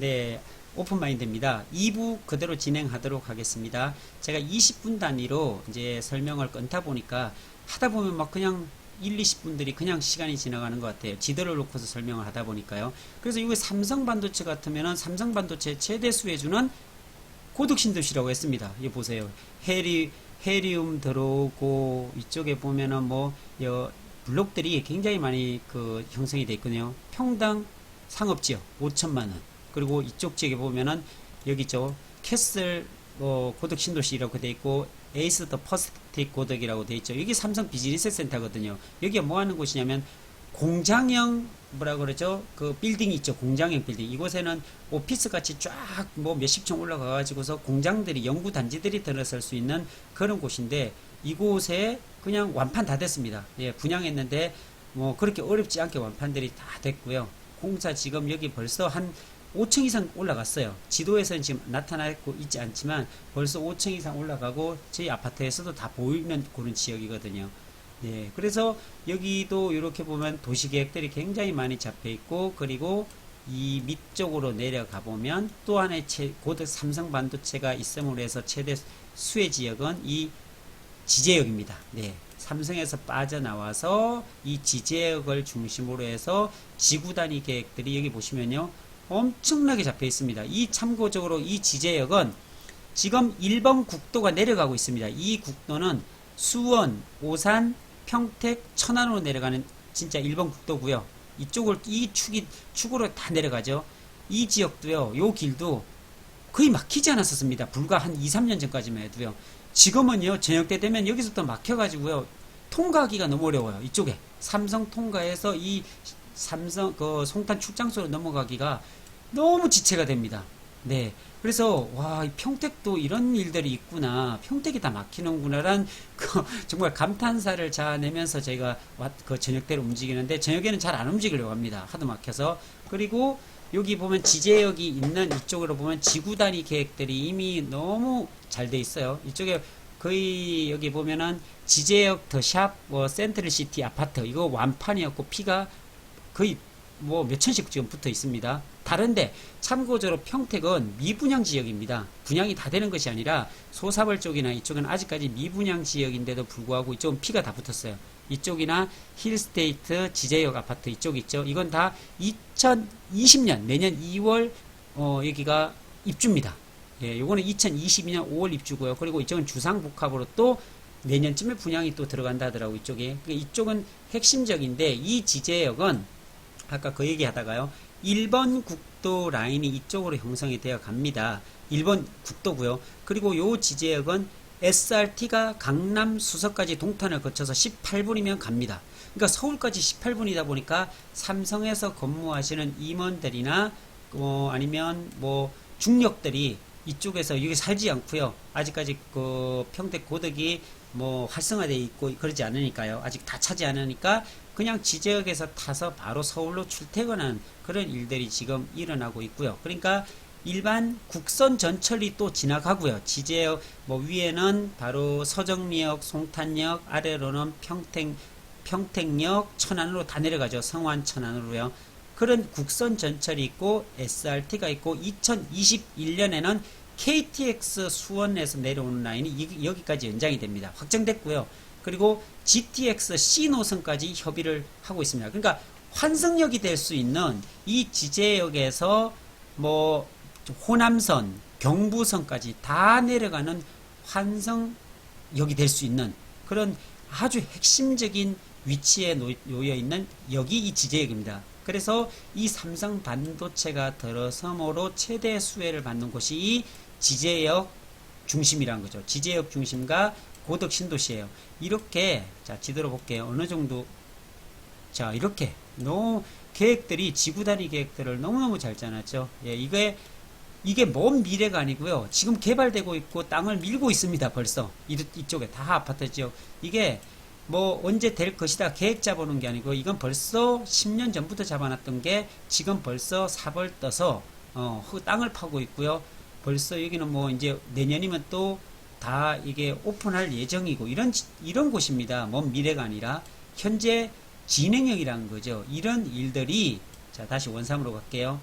네, 오픈마인드입니다. 2부 그대로 진행하도록 하겠습니다. 제가 20분 단위로 이제 설명을 끊다 보니까 하다 보면 막 그냥 1, 20분들이 그냥 시간이 지나가는 것 같아요. 지도를 놓고서 설명을 하다 보니까요. 그래서 이거 삼성 반도체 같으면은 삼성 반도체 최대 수혜주는 고득신도시라고 했습니다. 이 보세요. 헤리 헤리움 들어오고 이쪽에 보면은 뭐 여, 블록들이 굉장히 많이 그 형성이 돼 있거든요. 평당 상업지역 5천만 원. 그리고 이쪽 지역에 보면은 여기 있죠. 캐슬 어, 고덕 신도시라고 돼 있고 에이스 더 퍼스틱 고덕이라고 돼 있죠. 여기 삼성 비즈니스 센터거든요. 여기가 뭐 하는 곳이냐면 공장형 뭐라 그러죠? 그 빌딩이 있죠. 공장형 빌딩. 이곳에는 오피스 같이 쫙 뭐 몇십 층 올라가 가지고서 공장들이 연구 단지들이 들어설 수 있는 그런 곳인데 이곳에 그냥 완판 다 됐습니다. 예, 분양했는데 뭐 그렇게 어렵지 않게 완판들이 다 됐고요. 공사 지금 여기 벌써 한 5층 이상 올라갔어요. 지도에서는 지금 나타나고 있지 않지만 벌써 5층 이상 올라가고 저희 아파트에서도 다 보이는 그런 지역이거든요. 네, 그래서 여기도 이렇게 보면 도시계획들이 굉장히 많이 잡혀 있고 그리고 이 밑쪽으로 내려가 보면 또 하나의 체, 고득 삼성 반도체가 있음으로 해서 최대 수혜 지역은 이 지제역입니다. 네. 삼성에서 빠져나와서 이 지제역을 중심으로 해서 지구 단위 계획들이 여기 보시면요. 엄청나게 잡혀 있습니다. 이 참고적으로 이 지제역은 지금 1번 국도가 내려가고 있습니다. 이 국도는 수원, 오산, 평택, 천안으로 내려가는 진짜 1번 국도고요. 이쪽을 이 축이 축으로 다 내려가죠. 이 지역도요. 요 길도 거의 막히지 않았었습니다. 불과 한 2, 3년 전까지만 해도요. 지금은요. 저녁 때 되면 여기서부터 막혀 가지고요. 통과하기가 너무 어려워요. 이쪽에 삼성 통과해서 이 삼성 그 송탄 출장소로 넘어가기가 너무 지체가 됩니다. 네. 그래서 와, 이 평택도 이런 일들이 있구나. 평택이 다 막히는구나란 그 정말 감탄사를 자아내면서 왔- 그 저녁 때로 움직이는데 저녁에는 잘 안 움직이려고 합니다. 하도 막혀서. 그리고 여기 보면 지제역이 있는 이쪽으로 보면 지구 단위 계획들이 이미 너무 잘 돼 있어요. 이쪽에 거의 여기 보면은 지제역 더샵 뭐 센트럴 시티 아파트 이거 완판이었고 피가 거의 뭐 몇 천씩 지금 붙어 있습니다. 다른데 참고적으로 평택은 미분양 지역입니다. 분양이 다 되는 것이 아니라 소사벌 쪽이나 이쪽은 아직까지 미분양 지역인데도 불구하고 이쪽은 피가 다 붙었어요. 이쪽이나 힐스테이트 지제역 아파트 이쪽 있죠. 이건 다 2020년 내년 2월 어, 여기가 입주입니다. 예, 요거는 2022년 5월 입주고요. 그리고 이쪽은 주상복합으로 또 내년쯤에 분양이 또 들어간다 하더라고 이쪽에. 그러니까 이쪽은 핵심적인데 이 지제역은 아까 그 얘기 하다가요. 1번 국도 라인이 이쪽으로 형성이 되어 갑니다. 1번 국도고요. 그리고 요 지제역은 SRT가 강남 수서까지 동탄을 거쳐서 18분이면 갑니다. 그러니까 서울까지 18분이다 보니까 삼성에서 근무하시는 임원들이나 어, 아니면 뭐 중력들이 이쪽에서 여기 살지 않고요. 아직까지 그 평택 고덕이 뭐 활성화되어 있고 그러지 않으니까요. 아직 다 차지 않으니까 그냥 지제역에서 타서 바로 서울로 출퇴근하는 그런 일들이 지금 일어나고 있고요. 그러니까 일반 국선 전철이 또 지나가고요. 지제역 뭐 위에는 바로 서정리역, 송탄역, 아래로는 평택 평택역, 천안으로 다 내려가죠. 성완 천안으로요. 그런 국선 전철이 있고 SRT가 있고 2021년에는 KTX 수원에서 내려오는 라인이 이- 여기까지 연장이 됩니다. 확정됐고요. 그리고 GTX C 노선까지 협의를 하고 있습니다. 그러니까 환승역이 될 수 있는 이 지제역에서 뭐 호남선, 경부선까지 다 내려가는 환승역이 될 수 있는 그런 아주 핵심적인 위치에 놓여 있는 여기 이 지제역입니다. 그래서 이 삼성 반도체가 들어섬으로 최대 수혜를 받는 곳이 이 지제역 중심이라는 거죠. 지제역 중심과 고덕 신도시예요. 이렇게 자 지도로 볼게요. 어느 정도 자 이렇게 너무 계획들이 지구 단위 계획들을 너무너무 잘 짜놨죠. 예, 이게 이게 먼 미래가 아니고요. 지금 개발되고 있고 땅을 밀고 있습니다. 벌써 이, 이쪽에 다 아파트 지역. 이게 뭐 언제 될 것이다 계획 잡아놓은 게 아니고 이건 벌써 10년 전부터 잡아놨던 게 지금 벌써 사벌 떠서 어, 그 땅을 파고 있고요. 벌써 여기는 뭐 이제 내년이면 또 다 이게 오픈할 예정이고 이런 지- 이런 곳입니다. 먼 미래가 아니라 현재 진행형이라는 거죠. 이런 일들이 자 다시 원삼으로 갈게요.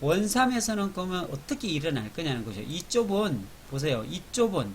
원삼에서는 그러면 어떻게 일어날 거냐는 거죠. 이쪽은 보세요. 이쪽은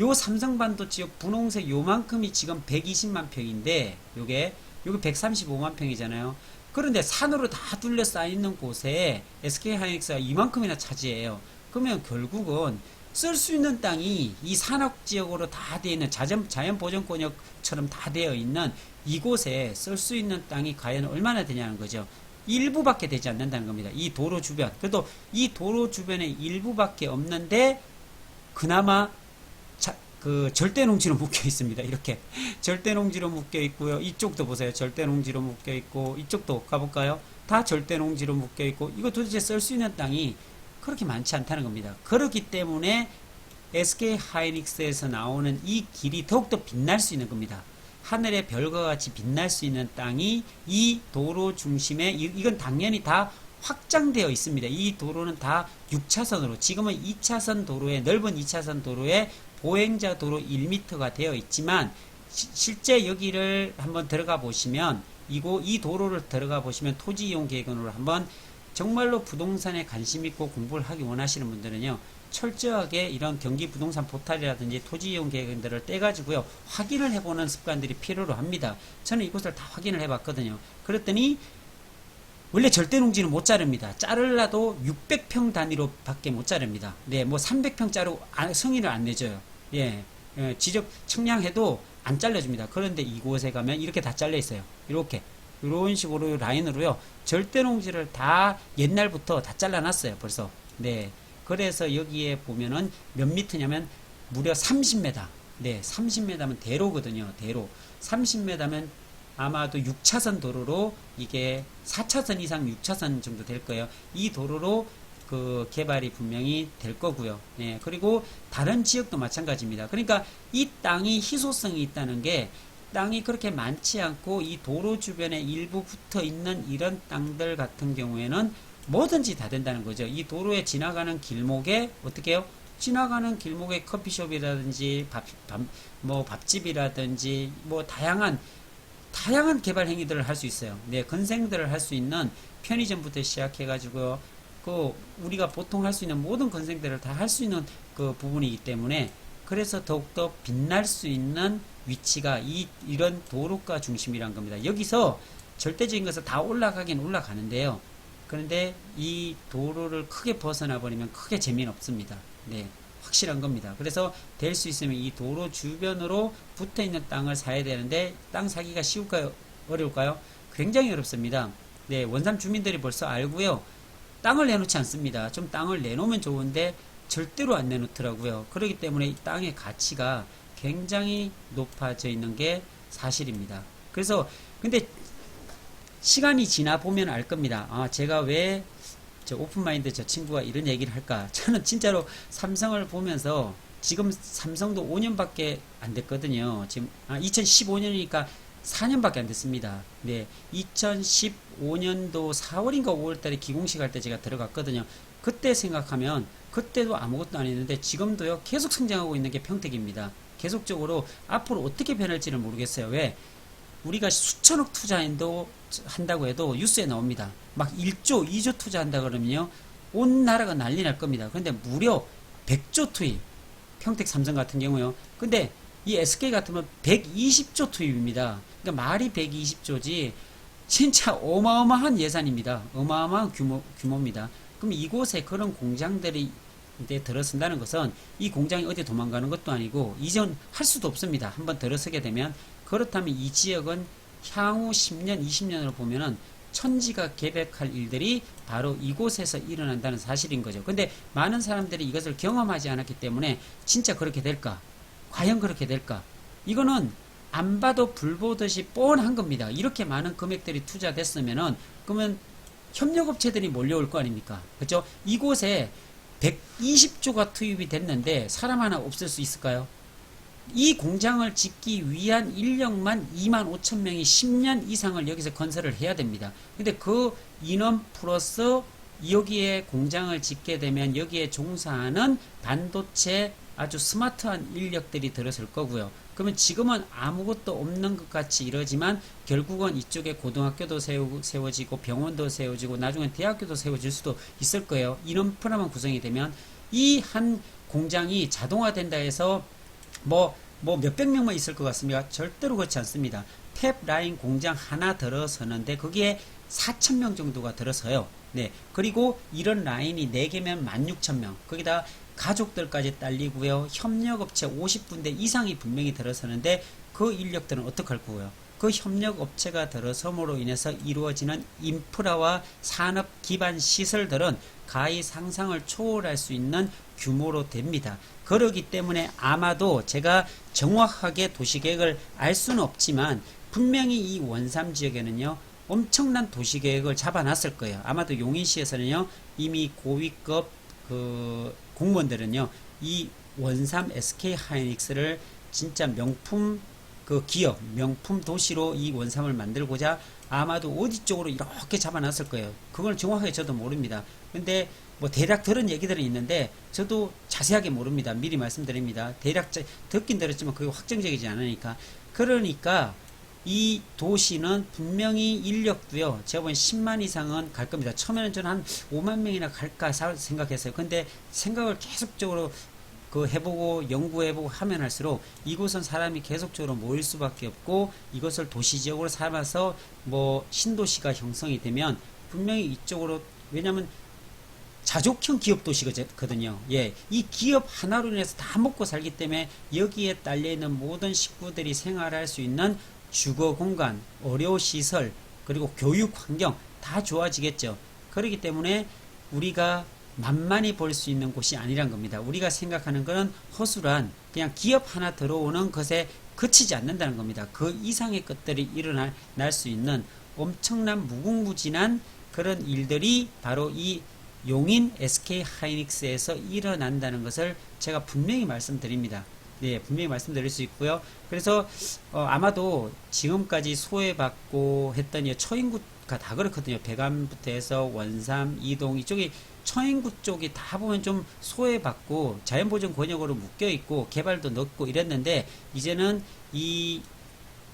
요 삼성 반도체 요 분홍색 요만큼이 지금 120만 평인데 요게 요게 135만 평이잖아요. 그런데 산으로 다 둘러싸여 있는 곳에 SK 하이닉스가 이만큼이나 차지해요. 그러면 결국은 쓸 수 있는 땅이 이 산악 지역으로 다 되어 있는 자연, 자연 보존권역처럼 다 되어 있는 이곳에 쓸 수 있는 땅이 과연 얼마나 되냐는 거죠. 일부밖에 되지 않는다는 겁니다. 이 도로 주변. 그래도 이 도로 주변에 일부밖에 없는데 그나마 자, 그 절대 농지로 묶여 있습니다. 이렇게 절대 농지로 묶여 있고요. 이쪽도 보세요. 절대 농지로 묶여 있고 이쪽도 가볼까요? 다 절대 농지로 묶여 있고 이거 도대체 쓸 수 있는 땅이 그렇게 많지 않다는 겁니다. 그렇기 때문에 SK 하이닉스에서 나오는 이 길이 더욱더 빛날 수 있는 겁니다. 하늘의 별과 같이 빛날 수 있는 땅이 이 도로 중심에 이- 이건 당연히 다 확장되어 있습니다. 이 도로는 다 6차선으로 지금은 2차선 도로에 넓은 2차선 도로에 보행자 도로 1m가 되어 있지만 시- 실제 여기를 한번 들어가 보시면 이고 이 도로를 들어가 보시면 토지 이용 계획으로 한번 정말로 부동산에 관심 있고 공부를 하기 원하시는 분들은요. 철저하게 이런 경기 부동산 포탈이라든지 토지 이용 계획들을 떼가지고요. 확인을 해보는 습관들이 필요로 합니다. 저는 이곳을 다 확인을 해봤거든요. 그랬더니 원래 절대 농지는 못 자릅니다. 자르라도 600평 단위로 밖에 못 자릅니다. 네, 뭐 300평 자르고 안- 승인을 안 내줘요. 예, 예, 지적 측량해도 안 잘라줍니다. 그런데 이곳에 가면 이렇게 다 잘려 있어요. 이렇게. 이런 식으로 라인으로요. 절대 농지를 다 옛날부터 다 잘라놨어요. 벌써. 네. 그래서 여기에 보면은 몇 미터냐면 무려 30m. 네, 30m면 대로거든요. 대로. 30m면 아마도 6차선 도로로 이게 4차선 이상 6차선 정도 될 거예요. 이 도로로 그 개발이 분명히 될 거고요. 예, 그리고 다른 지역도 마찬가지입니다. 그러니까 이 땅이 희소성이 있다는 게 땅이 그렇게 많지 않고 이 도로 주변에 일부 붙어 있는 이런 땅들 같은 경우에는 뭐든지 다 된다는 거죠. 이 도로에 지나가는 길목에 어떻게 해요? 지나가는 길목에 커피숍이라든지 밥, 밥, 뭐 밥집이라든지 뭐 다양한 다양한 개발 행위들을 할 수 있어요. 네, 건생들을 할 수 있는 편의점부터 시작해 가지고 그 우리가 보통 할 수 있는 모든 건생들을 다 할 수 있는 그 부분이기 때문에 그래서 더욱더 빛날 수 있는 위치가 이 이런 도로가 중심이란 겁니다. 여기서 절대적인 것을 다 올라가긴 올라가는데요. 그런데 이 도로를 크게 벗어나 버리면 크게 재미는 없습니다. 네. 확실한 겁니다. 그래서 될 수 있으면 이 도로 주변으로 붙어 있는 땅을 사야 되는데 땅 사기가 쉬울까요? 어려울까요? 굉장히 어렵습니다. 네, 원삼 주민들이 벌써 알고요. 땅을 내놓지 않습니다. 좀 땅을 내놓으면 좋은데 절대로 안 내놓더라고요. 그렇기 때문에 이 땅의 가치가 굉장히 높아져 있는 게 사실입니다. 그래서 근데 시간이 지나 보면 알 겁니다. 아, 제가 왜 저 오픈마인드 저 친구가 이런 얘기를 할까? 저는 진짜로 삼성을 보면서 지금 삼성도 5년밖에 안 됐거든요. 지금 아, 2015년이니까 4년밖에 안 됐습니다. 네, 2015년도 4월인가 5월달에 기공식 할 때 제가 들어갔거든요. 그때 생각하면 그때도 아무것도 안 했는데 지금도요 계속 성장하고 있는 게 평택입니다. 계속적으로 앞으로 어떻게 변할지를 모르겠어요. 왜? 우리가 수천억 투자인도 한다고 해도 뉴스에 나옵니다. 막 1조, 2조 투자한다 그러면요. 온 나라가 난리 날 겁니다. 그런데 무려 100조 투입. 평택 삼성 같은 경우요. 근데 이 SK 같으면 120조 투입입니다. 그러니까 말이 120조지 진짜 어마어마한 예산입니다. 어마어마한 규모, 규모입니다. 그럼 이곳에 그런 공장들이 이제 들어선다는 것은 이 공장이 어디 도망가는 것도 아니고 이전 할 수도 없습니다. 한번 들어서게 되면 그렇다면 이 지역은 향후 10년, 20년을 보면은 천지가 개백할 일들이 바로 이곳에서 일어난다는 사실인 거죠. 근데 많은 사람들이 이것을 경험하지 않았기 때문에 진짜 그렇게 될까? 과연 그렇게 될까? 이거는 안 봐도 불 보듯이 뻔한 겁니다. 이렇게 많은 금액들이 투자됐으면은 그러면 협력업체들이 몰려올 거 아닙니까? 그죠? 이곳에 120조가 투입이 됐는데 사람 하나 없을 수 있을까요? 이 공장을 짓기 위한 인력만 2만 5천 명이 10년 이상을 여기서 건설을 해야 됩니다. 근데 그 인원 플러스 여기에 공장을 짓게 되면 여기에 종사하는 반도체 아주 스마트한 인력들이 들어설 거고요. 그 그러면 지금은 아무것도 없는 것 같이 이러지만 결국은 이쪽에 고등학교도 세우, 세워지고 병원도 세워지고 나중에 대학교도 세워질 수도 있을 거예요. 인원프라만 구성이 되면 이 한 공장이 자동화된다 해서 뭐, 뭐 몇백 명만 있을 것 같습니다. 절대로 그렇지 않습니다. 탭 라인 공장 하나 들어서는데 거기에 4천 명 정도가 들어서요. 네. 그리고 이런 라인이 4개면 16,000명. 거기다 가족들까지 딸리고요. 협력업체 50군데 이상이 분명히 들어서는데 그 인력들은 어떻게 할 거고요? 그 협력업체가 들어섬으로 인해서 이루어지는 인프라와 산업 기반 시설들은 가히 상상을 초월할 수 있는 규모로 됩니다. 그러기 때문에 아마도 제가 정확하게 도시계획을 알 수는 없지만 분명히 이 원삼 지역에는요 엄청난 도시계획을 잡아놨을 거예요. 아마도 용인시에서는요 이미 고위급 그 공무원들은요 이 원삼 SK 하이닉스를 진짜 명품 그 기업 명품 도시로 이 원삼을 만들고자 아마도 어디 쪽으로 이렇게 잡아놨을 거예요. 그걸 정확하게 저도 모릅니다. 근데 뭐 대략 들은 얘기들은 있는데 저도 자세하게 모릅니다. 미리 말씀드립니다. 대략 자- 듣긴 들었지만 그게 확정적이지 않으니까 그러니까 이 도시는 분명히 인력도요. 제가 보기엔 10만 이상은 갈 겁니다. 처음에는 저는 한 5만 명이나 갈까 사- 생각했어요. 근데 생각을 계속적으로 그 해보고 연구해보고 하면 할수록 이곳은 사람이 계속적으로 모일 수밖에 없고 이것을 도시 지역으로 삼아서 뭐 신도시가 형성이 되면 분명히 이쪽으로 왜냐하면 자족형 기업 도시거든요. 예, 이 기업 하나로 인해서 다 먹고 살기 때문에 여기에 딸려 있는 모든 식구들이 생활할 수 있는 주거 공간, 의료 시설, 그리고 교육 환경 다 좋아지겠죠. 그렇기 때문에 우리가 만만히 볼 수 있는 곳이 아니란 겁니다. 우리가 생각하는 것은 허술한 그냥 기업 하나 들어오는 것에 그치지 않는다는 겁니다. 그 이상의 것들이 일어날 날수 있는 엄청난 무궁무진한 그런 일들이 바로 이 용인 SK 하이닉스에서 일어난다는 것을 제가 분명히 말씀드립니다. 네, 분명히 말씀드릴 수 있고요. 그래서 어, 아마도 지금까지 소외받고 했더니 처인구가 다 그렇거든요. 배감부터 해서 원삼, 이동 이쪽이 처인구 쪽이 다 보면 좀 소외받고 자연보전 권역으로 묶여 있고 개발도 늦고 이랬는데 이제는 이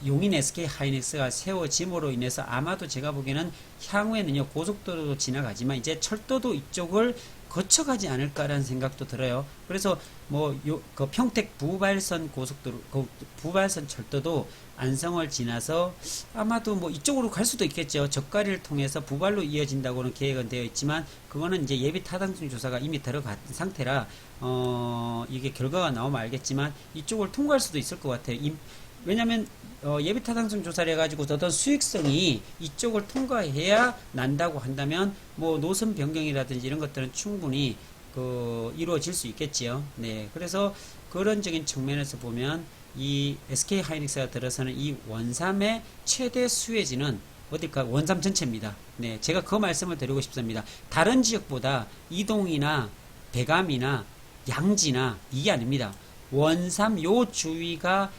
용인 SK 하이닉스가 세워짐으로 인해서 아마도 제가 보기에는 향후에는요 고속도로도 지나가지만 이제 철도도 이쪽을 거쳐가지 않을까라는 생각도 들어요. 그래서 뭐 요 그 평택 부발선 고속도로 그 부발선 철도도 안성을 지나서 아마도 뭐 이쪽으로 갈 수도 있겠죠. 적가리를 통해서 부발로 이어진다고는 계획은 되어 있지만 그거는 이제 예비 타당성 조사가 이미 들어간 상태라 어 이게 결과가 나오면 알겠지만 이쪽을 통과할 수도 있을 것 같아요. 임- 왜냐하면 어, 예비 타당성 조사를 해가지고 어떤 수익성이 이쪽을 통과해야 난다고 한다면 뭐 노선 변경이라든지 이런 것들은 충분히 그 이루어질 수 있겠지요. 네, 그래서 그런적인 측면에서 보면 이 SK 하이닉스가 들어서는 이 원삼의 최대 수혜지는 어딜까 원삼 전체입니다. 네, 제가 그 말씀을 드리고 싶습니다. 다른 지역보다 이동이나 배감이나 양지나 이게 아닙니다. 원삼 요 주위가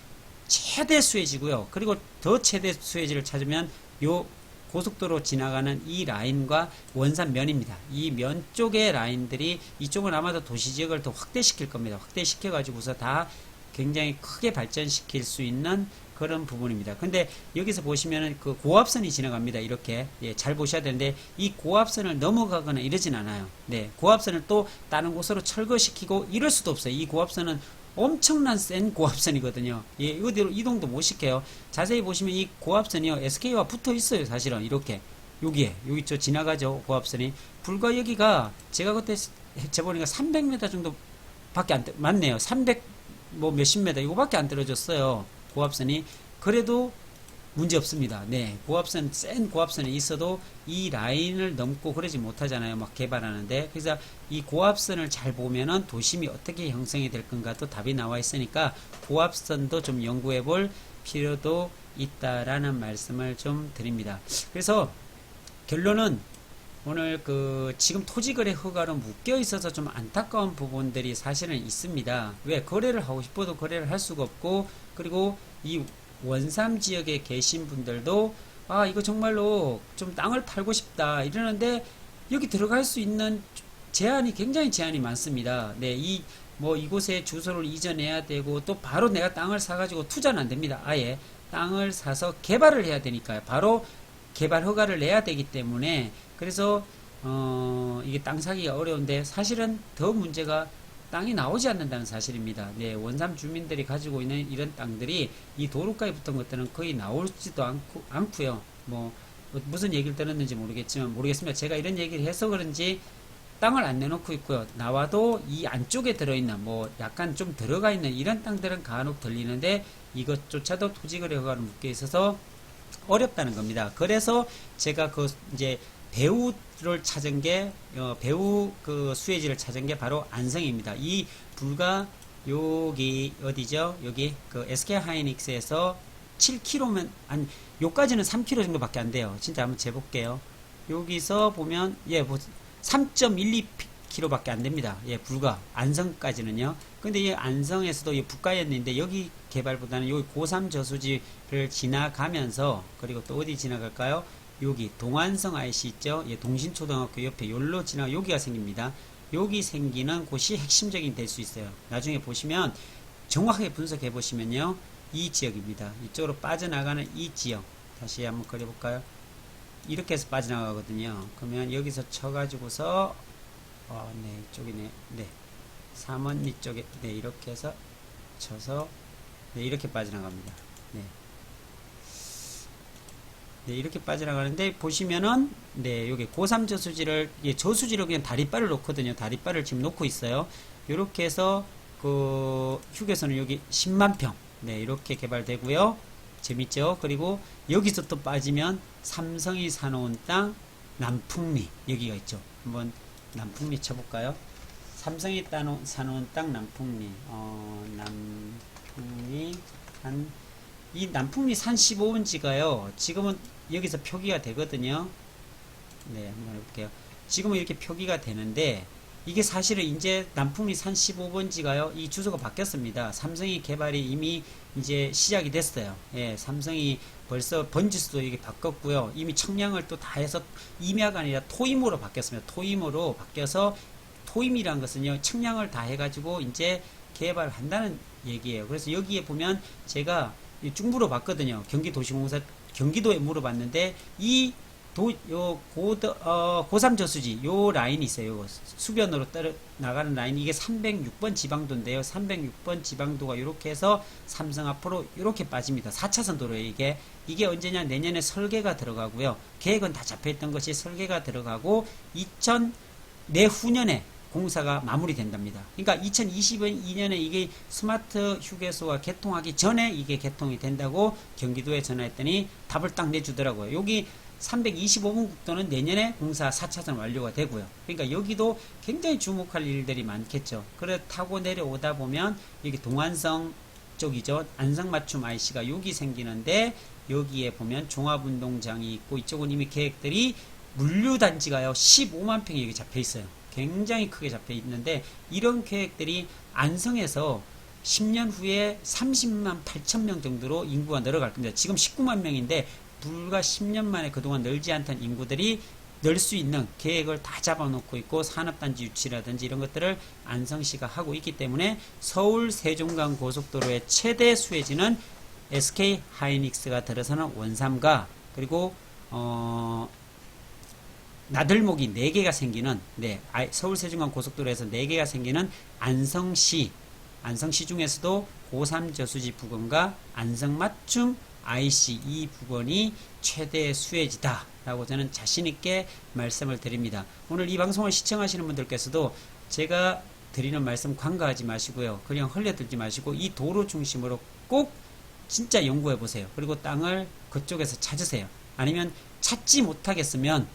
최대 수혜지고요. 그리고 더 최대 수혜지를 찾으면 요 고속도로 지나가는 이 라인과 원산 면입니다. 이 면 쪽의 라인들이 이쪽은 아마도 도시 지역을 더 확대시킬 겁니다. 확대시켜 가지고서 다 굉장히 크게 발전시킬 수 있는 그런 부분입니다. 근데 여기서 보시면은 그 고압선이 지나갑니다. 이렇게 예, 잘 보셔야 되는데 이 고압선을 넘어가거나 이러진 않아요. 네, 고압선을 또 다른 곳으로 철거시키고 이럴 수도 없어요. 이 고압선은 엄청난 센 고압선이거든요. 예, 어디로 이동도 못 시켜요. 자세히 보시면 이 고압선이요, SK와 붙어 있어요, 사실은. 이렇게. 여기에, 여기 저 지나가죠, 고압선이. 불과 여기가, 제가 그때 재보니까 300m 정도 밖에 안, 떨- 맞네요. 300, 뭐 몇십 메다, 이거밖에 안 떨어졌어요. 고압선이. 그래도 문제 없습니다. 네. 고압선, 센 고압선이 있어도 이 라인을 넘고 그러지 못하잖아요. 막 개발하는데. 그래서 이 고압선을 잘 보면은 도심이 어떻게 형성이 될 건가 또 답이 나와 있으니까 고압선도 좀 연구해 볼 필요도 있다라는 말씀을 좀 드립니다. 그래서 결론은 오늘 그 지금 토지거래 허가로 묶여 있어서 좀 안타까운 부분들이 사실은 있습니다. 왜 거래를 하고 싶어도 거래를 할 수가 없고 그리고 이 원삼 지역에 계신 분들도 아 이거 정말로 좀 땅을 팔고 싶다 이러는데 여기 들어갈 수 있는 제한이 굉장히 제한이 많습니다. 네, 이 뭐 이곳에 주소를 이전해야 되고 또 바로 내가 땅을 사가지고 투자는 안 됩니다. 아예 땅을 사서 개발을 해야 되니까요. 바로 개발 허가를 내야 되기 때문에 그래서 어 이게 땅 사기가 어려운데 사실은 더 문제가 땅이 나오지 않는다는 사실입니다. 네, 원삼 주민들이 가지고 있는 이런 땅들이 이 도로가에 붙은 것들은 거의 나오지도 않고, 않고요. 뭐 무슨 얘기를 들었는지 모르겠지만 모르겠습니다. 제가 이런 얘기를 해서 그런지 땅을 안 내놓고 있고요. 나와도 이 안쪽에 들어있는 뭐 약간 좀 들어가 있는 이런 땅들은 간혹 들리는데 이것조차도 토지 거래 허가를 묶여 있어서 어렵다는 겁니다. 그래서 제가 그 이제 배우를 찾은 게 어, 배우 그 수혜지를 찾은 게 바로 안성입니다. 이 불과 여기 어디죠? 여기 그 SK 하이닉스에서 7km면 한 요까지는 3km 정도밖에 안 돼요. 진짜 한번 재볼게요. 여기서 보면 예, 3.12km밖에 안 됩니다. 예, 불과 안성까지는요. 근데 이 안성에서도 이 북가였는데 여기 개발보다는 여기 고3 저수지를 지나가면서 그리고 또 어디 지나갈까요? 여기 동안성 IC 있죠? 예, 동신초등학교 옆에 여기로 지나 여기가 생깁니다. 여기 생기는 곳이 핵심적인 될 수 있어요. 나중에 보시면 정확하게 분석해 보시면요. 이 지역입니다. 이쪽으로 빠져나가는 이 지역. 다시 한번 그려볼까요? 이렇게 해서 빠져나가거든요. 그러면 여기서 쳐가지고서, 어, 네, 이쪽이네. 네. 삼원 이쪽에, 네, 이렇게 해서 쳐서, 네, 이렇게 빠져나갑니다. 네. 네, 이렇게 빠져나가는데, 보시면은, 네, 여기 고3 저수지를, 예, 저수지로 그냥 다리바를 놓거든요. 다리바를 지금 놓고 있어요. 이렇게 해서, 그, 휴게소는 여기 10만 평. 네, 이렇게 개발되고요. 재밌죠? 그리고 여기서 또 빠지면 삼성이 사놓은 땅 남풍리 여기가 있죠. 한번 남풍리 쳐볼까요? 삼성이 따놓, 사놓은 땅 남풍리 어, 남풍리 한 이 남풍리 산 15번지가요. 지금은 여기서 표기가 되거든요. 네, 한번 해볼게요. 지금은 이렇게 표기가 되는데 이게 사실은 이제 남풍리 산 15번지가요. 이 주소가 바뀌었습니다. 삼성이 개발이 이미 이제 시작이 됐어요. 예, 삼성이 벌써 번지수도 이게 바꿨고요. 이미 청량을 또 다 해서 임야가 아니라 토임으로 바뀌었습니다. 토임으로 바뀌어서 토임이란 것은요. 청량을 다 해가지고 이제 개발을 한다는 얘기예요. 그래서 여기에 보면 제가 이 중부로 봤거든요. 경기도시공사 경기도에 물어봤는데 이 도, 요, 고더, 어, 고3 저수지, 요 라인이 있어요. 요 수변으로 따라 나가는 라인. 이게 306번 지방도인데요. 306번 지방도가 이렇게 해서 삼성 앞으로 이렇게 빠집니다. 4차선 도로에 이게. 이게 언제냐? 내년에 설계가 들어가고요. 계획은 다 잡혀있던 것이 설계가 들어가고, 2000, 내후년에 공사가 마무리된답니다. 그러니까 2022년에 이게 스마트 휴게소가 개통하기 전에 이게 개통이 된다고 경기도에 전화했더니 답을 딱 내주더라고요. 여기 325번 국도는 내년에 공사 4차선 완료가 되고요. 그러니까 여기도 굉장히 주목할 일들이 많겠죠. 그래 타고 내려오다 보면 여기 동안성 쪽이죠. 안성맞춤 IC가 여기 생기는데 여기에 보면 종합운동장이 있고 이쪽은 이미 계획들이 물류단지가요 15만 평이 여기 잡혀 있어요. 굉장히 크게 잡혀 있는데 이런 계획들이 안성에서 10년 후에 30만 8천 명 정도로 인구가 늘어갈 겁니다. 지금 19만 명인데 불과 10년 만에 그동안 늘지 않던 인구들이 늘 수 있는 계획을 다 잡아놓고 있고 산업단지 유치라든지 이런 것들을 안성시가 하고 있기 때문에 서울 세종간 고속도로의 최대 수혜지는 SK 하이닉스가 들어서는 원삼과 그리고 어 나들목이 4개가 생기는 네, 서울 세종간 고속도로에서 4개가 생기는 안성시 안성시 중에서도 고3 저수지 부근과 안성 맞춤 IC 이 부분이 최대 수혜지다 라고 저는 자신있게 말씀을 드립니다. 오늘 이 방송을 시청하시는 분들께서도 제가 드리는 말씀 관가하지 마시고요. 그냥 흘려들지 마시고 이 도로 중심으로 꼭 진짜 연구해 보세요. 그리고 땅을 그쪽에서 찾으세요. 아니면 찾지 못하겠으면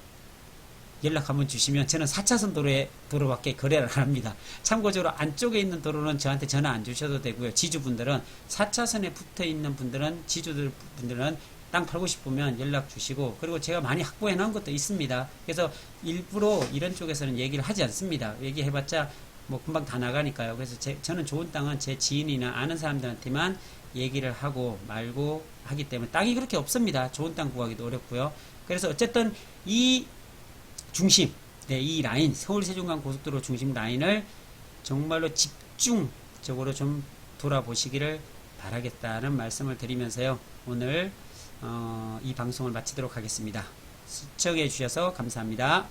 연락 한번 주시면 저는 4차선 도로에 도로밖에 거래를 안 합니다. 참고적으로 안쪽에 있는 도로는 저한테 전화 안 주셔도 되고요. 지주분들은 4차선에 붙어 있는 분들은 지주들 분들은 땅 팔고 싶으면 연락 주시고 그리고 제가 많이 확보해 놓은 것도 있습니다. 그래서 일부러 이런 쪽에서는 얘기를 하지 않습니다. 얘기해봤자 뭐 금방 다 나가니까요. 그래서 제, 저는 좋은 땅은 제 지인이나 아는 사람들한테만 얘기를 하고 말고 하기 때문에 땅이 그렇게 없습니다. 좋은 땅 구하기도 어렵고요. 그래서 어쨌든 이 중심, 네, 이 라인, 서울 세종간 고속도로 중심 라인을 정말로 집 집중적으로 좀 돌아보시기를 바라겠다는 말씀을 드리면서요. 오늘 어, 이 방송을 마치도록 하겠습니다. 시청해 주셔서 감사합니다.